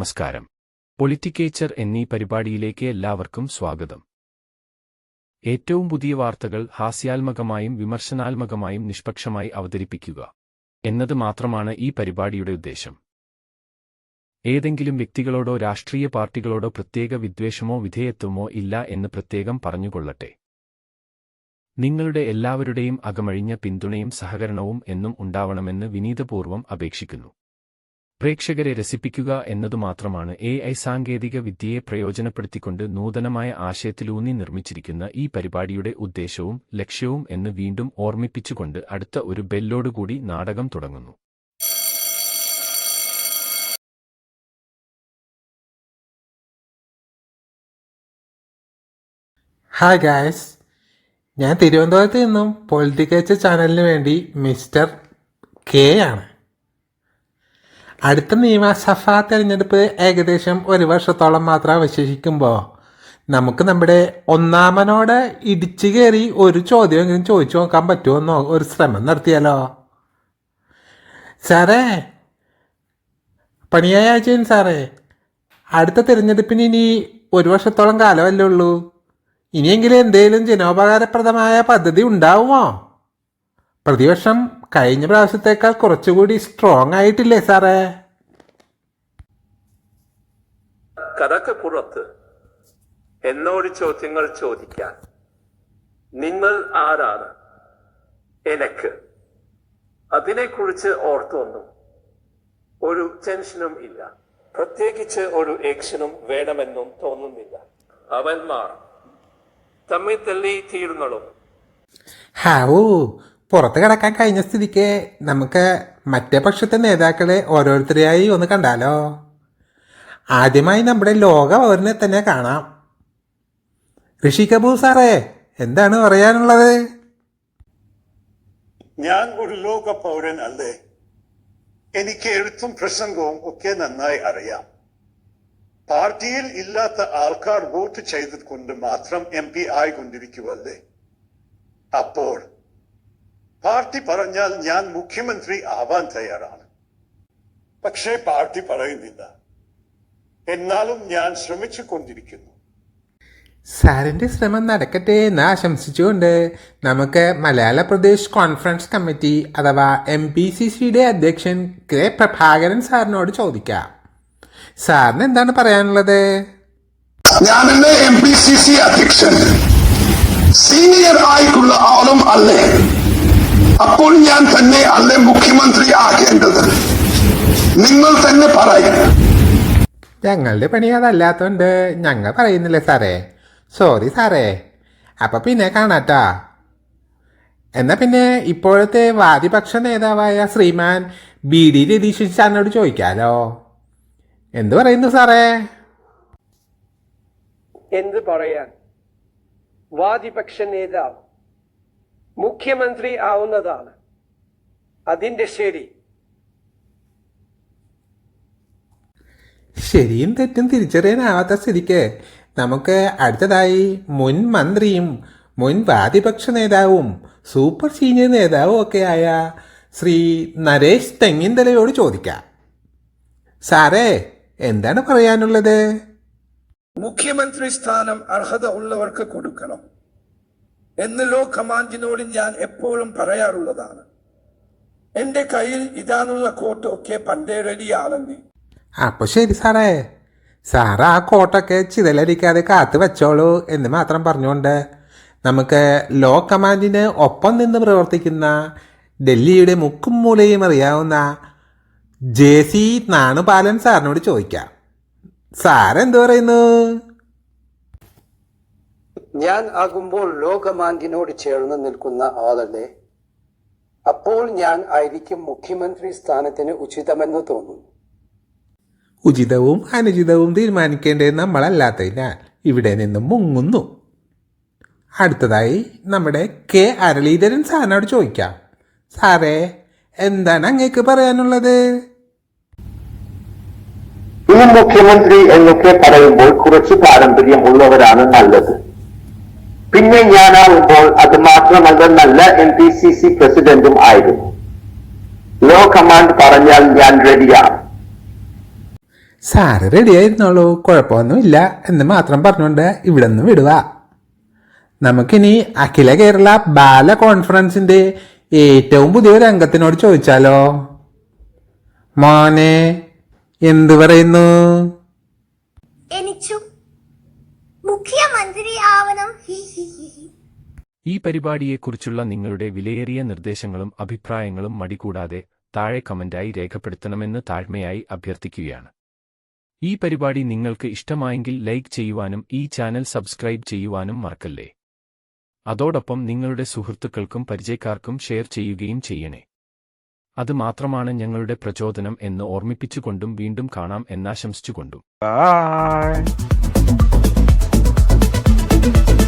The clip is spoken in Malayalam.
നമസ്കാരം. പൊളിറ്റിക്കേച്ചർ എന്നീ പരിപാടിയിലേക്ക് എല്ലാവർക്കും സ്വാഗതം. ഏറ്റവും പുതിയ വാർത്തകൾ ഹാസ്യാത്മകമായും വിമർശനാത്മകമായും നിഷ്പക്ഷമായി അവതരിപ്പിക്കുക എന്നത് മാത്രമാണ് ഈ പരിപാടിയുടെ ഉദ്ദേശം. ഏതെങ്കിലും വ്യക്തികളോടോ രാഷ്ട്രീയ പാർട്ടികളോടോ പ്രത്യേക വിദ്വേഷമോ വിധേയത്വമോ ഇല്ല എന്ന് പ്രത്യേകം പറഞ്ഞുകൊള്ളട്ടെ. നിങ്ങളുടെ എല്ലാവരുടെയും അകമഴിഞ്ഞ പിന്തുണയും സഹകരണവും എന്നും ഉണ്ടാവണമെന്ന് വിനീതപൂർവം അപേക്ഷിക്കുന്നു. പ്രേക്ഷകരെ രസിപ്പിക്കുക എന്നതുമാത്രമാണ് എ ഐ സാങ്കേതിക വിദ്യയെ പ്രയോജനപ്പെടുത്തിക്കൊണ്ട് നൂതനമായ ആശയത്തിലൂന്നി നിർമ്മിച്ചിരിക്കുന്ന ഈ പരിപാടിയുടെ ഉദ്ദേശവും ലക്ഷ്യവും എന്ന് വീണ്ടും ഓർമ്മിപ്പിച്ചുകൊണ്ട് അടുത്ത ഒരു ബെല്ലോടുകൂടി നാടകം തുടങ്ങുന്നു. ഹായ് ഗായ്സ് ഞാൻ തിരുവനന്തപുരത്ത് നിന്നും പൊളിറ്റിക്കൽ ചാനലിന് വേണ്ടി മിസ്റ്റർ കെ ആണ്. അടുത്ത നിയമസഭാ തെരഞ്ഞെടുപ്പ് ഏകദേശം ഒരു വർഷത്തോളം മാത്രം അവശേഷിക്കുമ്പോൾ നമുക്ക് നമ്മുടെ ഒന്നാമനോടെ ഇടിച്ചു കയറി ഒരു ചോദ്യമെങ്കിലും ചോദിച്ചു നോക്കാൻ പറ്റുമോ ഒരു ശ്രമം നടത്തിയാലോ? സാറേ പണിയായ ആഴ്ചയും സാറേ. അടുത്ത തിരഞ്ഞെടുപ്പിന് ഇനി ഒരു വർഷത്തോളം കാലമല്ലേ ഉള്ളൂ. ഇനിയെങ്കിലും എന്തെങ്കിലും ജനോപകാരപ്രദമായ പദ്ധതി ഉണ്ടാവുമോ? പ്രതിവർഷം കഴിഞ്ഞ പ്രാവശ്യത്തേക്കാൾ കുറച്ചുകൂടി സ്ട്രോങ് ആയിട്ടില്ലേ സാറേ? കഥക്ക് പുറത്ത് എന്നോട് ചോദ്യങ്ങൾ ചോദിക്കാൻ നിങ്ങൾ ആരാണ്? എനക്ക്. അതിനെക്കുറിച്ച് ഓർത്തൊന്നും ഒരു ടെൻഷനും ഇല്ല. പ്രത്യേകിച്ച് ഒരു ഏക്ഷനും വേണമെന്നും തോന്നുന്നില്ല. അവന്മാർ തമ്മിൽ തല്ലി തീരുന്നുള്ളൂ ഹാവൂ പുറത്ത് കിടക്കാൻ കഴിഞ്ഞ സ്ഥിതിക്ക് നമുക്ക് മറ്റേ പക്ഷത്തെ നേതാക്കളെ ഓരോരുത്തരെയായി ഒന്ന് കണ്ടാലോ? ആദ്യമായി നമ്മുടെ ലോക പൗരനെ തന്നെ കാണാം. ഋഷി കപൂർ സാറേ എന്താണ് പറയാനുള്ളത്? ഞാൻ ഒരു ലോക പൗരൻ അല്ലേ? എനിക്ക് എഴുത്തും പ്രസംഗവും ഒക്കെ നന്നായി അറിയാം. പാർട്ടിയിൽ ഇല്ലാത്ത ആൾക്കാർ വോട്ട് ചെയ്തത് കൊണ്ട് മാത്രം എം പി ആയിക്കൊണ്ടിരിക്കുവല്ലേ? അപ്പോൾ പാർട്ടി പറഞ്ഞാൽ ഞാൻ മുഖ്യമന്ത്രി ആവാൻ തയ്യാറാണ്. പക്ഷേ പാർട്ടി പറയുന്നില്ല. എന്നാലും ഞാൻ ശ്രമിച്ചു കൊണ്ടിരിക്കുന്നു സാറിന്റെ ശ്രമം നടക്കട്ടെ എന്ന് ആശംസിച്ചുകൊണ്ട് നമുക്ക് മലയാള പ്രദേശ് കോൺഫറൻസ് കമ്മിറ്റി അഥവാ എം പി സി സിയുടെ അധ്യക്ഷൻ കെ പ്രഭാകരൻ സാറിനോട് ചോദിക്കാം. സാറിന് എന്താണ് പറയാനുള്ളത്? ഞാനെന്നെ എം പി സി സി അധ്യക്ഷൻ. സീനിയർ ആയിട്ടുള്ള ആളും അല്ലേ? അപ്പോൾ ഞാൻ തന്നെ അല്ലെ മുഖ്യമന്ത്രി ആകേണ്ടത്? നിങ്ങൾ തന്നെ പറയണം. ഞങ്ങളുടെ പണി അതല്ലാത്തോണ്ട് ഞങ്ങൾ പറയുന്നില്ല സാറേ? സോറി സാറേ. അപ്പൊ പിന്നെ കാണാട്ടാ. എന്നാ പിന്നെ ഇപ്പോഴത്തെ വാദിപക്ഷ നേതാവായ ശ്രീമാൻ ബി ഡി രതീശൻ സാറിനോട് ചോദിക്കാലോ. എന്തു പറയുന്നു സാറേ? എന്ത് പറയാൻ? വാദിപക്ഷ നേതാവ് മുഖ്യമന്ത്രി ആവുന്നതാണ് അതിന്റെ ശരി. ശരിയും തെറ്റും തിരിച്ചറിയാനാവാത്ത സ്ഥിതിക്ക് നമുക്ക് അടുത്തതായി മുൻ മന്ത്രിയും മുൻ വാദിപക്ഷ നേതാവും സൂപ്പർ സീനിയർ നേതാവും ഒക്കെ ആയ ശ്രീ നരേഷ് തെങ്ങിന്തലയോട് ചോദിക്കാം. സാറേ എന്താണ് പറയാനുള്ളത്? മുഖ്യമന്ത്രി സ്ഥാനം അർഹത ഉള്ളവർക്ക് കൊടുക്കണം. എന്ന് ലോ കമാൻഡിനോട് ഞാൻ എപ്പോഴും പറയാറുള്ളതാണ്. എന്റെ കയ്യിൽ ഇതാനുള്ള കോട്ട് ഒക്കെ പണ്ടേ റെഡിയാണെന്ന് അപ്പൊ ശരി സാറേ. സാറ് ആ കോട്ടൊക്കെ ചിതലരിക്കാതെ കാത്തു വെച്ചോളൂ എന്ന് മാത്രം പറഞ്ഞുകൊണ്ട് നമുക്ക് ലോ കമാൻഡിന് ഒപ്പം നിന്ന് പ്രവർത്തിക്കുന്ന ഡൽഹിയുടെ മുക്കും മൂലയും അറിയാവുന്ന ജെ സി നാണുപാലൻ സാറിനോട് ചോദിക്കാം. സാറെന്തു പറയുന്നു? ഞാൻ ആകുമ്പോൾ ലോകമാങ്കിനോട് ചേർന്ന് നിൽക്കുന്ന ആളല്ലേ? അപ്പോൾ ഞാൻ ആയിരിക്കും മുഖ്യമന്ത്രി സ്ഥാനത്തിന് ഉചിതമെന്ന് തോന്നുന്നു. ഉചിതവും അനുചിതവും തീരുമാനിക്കേണ്ടത് നമ്മളല്ലാത്തതിനാൽ ഇവിടെ നിന്ന് മുങ്ങുന്നു. അടുത്തതായി നമ്മുടെ കെ അരളീധരൻ സാറിനോട് ചോദിക്കാം. സാറേ എന്താണ് അങ്ങേക്ക് പറയാനുള്ളത്? ഈ മുഖ്യമന്ത്രി എന്നൊക്കെ പറയുമ്പോൾ കുറച്ച് പാരമ്പര്യം ഉള്ളവരാണ് നല്ലത്. പിന്നെ ഞാനാവുമ്പോൾ അത് മാത്രമല്ല നല്ല എം പി സി സി പ്രസിഡന്റും ആയിരുന്നു. ലോ കമാൻഡ് പറഞ്ഞാൽ ഞാൻ റെഡിയാണ്. സാറ് റെഡി ആയിരുന്നുള്ളൂ കുഴപ്പമൊന്നുമില്ല എന്ന് മാത്രം പറഞ്ഞുകൊണ്ട് ഇവിടെ നിന്ന് വിടുക. നമുക്കിനി അഖില കേരള ബാല കോൺഫറൻസിന്റെ ഏറ്റവും പുതിയ രംഗത്തിനോട് ചോദിച്ചാലോ? മോനെ എന്തു പറയുന്നു? എനിച്ചു. മുഖ്യമന്ത്രി ഹി. ഈ പരിപാടിയെക്കുറിച്ചുള്ള നിങ്ങളുടെ വിലയേറിയ നിർദ്ദേശങ്ങളും അഭിപ്രായങ്ങളും മടികൂടാതെ താഴെ കമന്റായി രേഖപ്പെടുത്തണമെന്ന് താഴ്മയായി അഭ്യർത്ഥിക്കുകയാണ്. ഈ പരിപാടി നിങ്ങൾക്ക് ഇഷ്ടമായെങ്കിൽ ലൈക്ക് ചെയ്യുവാനും ഈ ചാനൽ സബ്സ്ക്രൈബ് ചെയ്യുവാനും മറക്കല്ലേ? അതോടൊപ്പം നിങ്ങളുടെ സുഹൃത്തുക്കൾക്കും പരിചയക്കാർക്കും ഷെയർ ചെയ്യുകയും ചെയ്യണേ. അത് മാത്രമാണ് ഞങ്ങളുടെ പ്രചോദനം എന്ന് ഓർമ്മിപ്പിച്ചുകൊണ്ടും വീണ്ടും കാണാം എന്നാശംസിച്ചുകൊണ്ടും thank you.